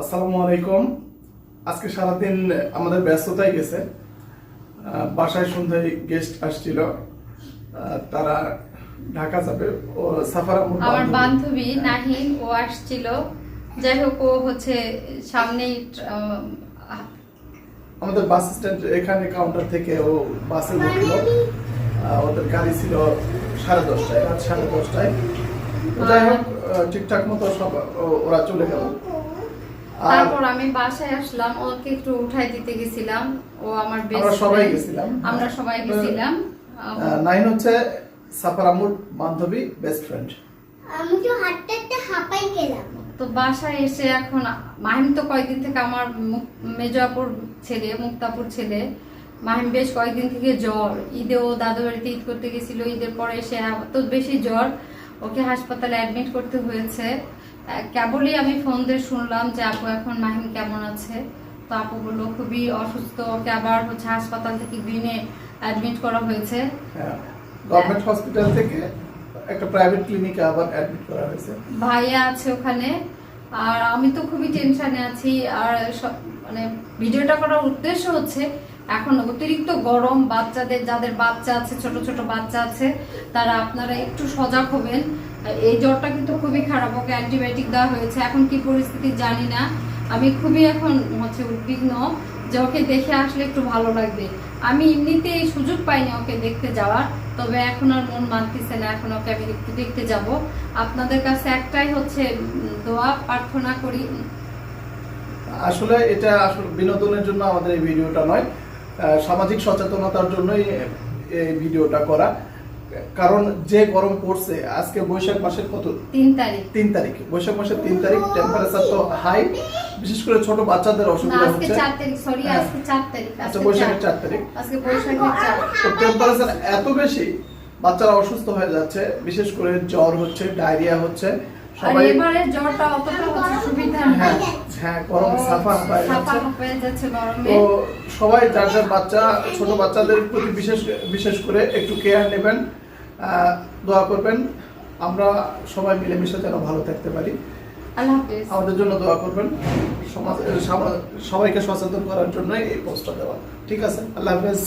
আসসালামু আলাইকুম। আজকে সারাদিন আমাদের ব্যস্ততাই গেছে। বাসায় সন্ধ্যায় গেস্ট আসছিল। তারা ঢাকা যাবে। ও সাফারা আমার বান্ধবী। নাহিন ও আসছিল। যাই হোক ও হচ্ছে সামনেই আমাদের বাস স্ট্যান্ড এখানে কাউন্টার থেকে ও বাসে উঠল। ওদের গাড়ি ছিল সাড়ে দশটায় রাত সাড়ে দশটায়। যাই হোক ঠিকঠাক মতো সব ওরা চলে গেল। তারপর আমি বাসায় আসলাম ওকে একটু উঠাই দিতে গেছিলাম। ও আমার best আমরা সবাই গেছিলাম। আমরা সবাই গেছিলাম। নাইন হচ্ছে সাফারামুর বান্ধবী বেস্ট ফ্রেন্ড আমি তো হাঁটতে হাঁটতে হাঁপাই গেলাম। তো বাসায় এসে এখন মাহিম তো কয়েকদিন থেকে আমার মেজোয়াপুর ছেলে মুক্তাপুর ছেলে। মাহিম বেশ কয়েকদিন থেকে জ্বর। ঈদে ও দাদু বাড়িতে ঈদ করতে গেছিল ঈদের পরে এসে এত বেশি জ্বর। ওকে হাসপাতালে অ্যাডমিট করতে হয়েছে। কেবলই আমি ফোন দিয়ে শুনলাম যে আপু এখন মাহিম কেমন আছে? তো আপু বলল খুবই অসুস্থ। ওকে আবার হচ্ছে হাসপাতাল থেকে গ্রিনে অ্যাডমিট করা হয়েছে। গভর্নমেন্ট হসপিটাল থেকে একটা প্রাইভেট ক্লিনিকে আবার অ্যাডমিট করা হয়েছে। ভাইয়া আছে ওখানে। আর আমি তো খুবই টেনশনে আছি। আর সব- মানে ভিডিওটা করার উদ্দেশ্য হচ্ছে এখন অতিরিক্ত গরম বাচ্চাদের যাদের বাচ্চা আছে ছোট ছোট বাচ্চা আছে তারা আপনারা একটু সজাগ হবেন। এই জ্বরটা কিন্তু খুবই খারাপ অ্যান্টিবায়োটিক দেওয়া হয়েছে। এখন কি পরিস্থিতি জানি না। আমি খুবই এখন হচ্ছে উদ্বিগ্ন যে ওকে দেখে আসলে একটু ভালো লাগবে। আমি এমনিতে এই সুযোগ পাইনি ওকে দেখতে যাওয়ার, তবে এখন আর মন মানতেছে না। এখন ওকে আমি একটু দেখতে যাব। আপনাদের কাছে একটাই হচ্ছে দোয়া, প্রার্থনা করি। আসলে এটা আসলে বিনোদনের জন্য আমাদের এই ভিডিওটা নয় সামাজিক সচেতনতার জন্যই এই ভিডিওটা করা। কারণ যে গরম পড়ছে আজকে বৈশাখ মাসের কত? তিন তারিখ। তিন তারিখ। বৈশাখ মাসের তিন তারিখ টেম্পারেচার তো হাই বিশেষ করে ছোট বাচ্চাদের অসুবিধা হচ্ছে। হ্যাঁ। আচ্ছা বৈশাখের চার। তারিখ। তো টেম্পারেচার এত বেশি বাচ্চারা অসুস্থ হয়ে যাচ্ছে বিশেষ করে জ্বর হচ্ছে ডায়রিয়া হচ্ছে। আর সবাই এবারে জ্বরটা অতটা সুবিধা না হ্যাঁ হ্যাঁ গরম সাফা হয়ে যাচ্ছে। গরমে। তো সবাই যার যার বাচ্চা ছোট বাচ্চাদের প্রতি বিশেষ বিশেষ করে একটু কেয়ার নেবেন দোয়া করবেন। আমরা সবাই মিলেমিশে যেন ভালো থাকতে পারি। আমাদের জন্য দোয়া করবেন। সমাজ সবাইকে সচেতন করার জন্য এই পোস্টটা দেওয়া। ঠিক আছে? আল্লাহ হাফেজ।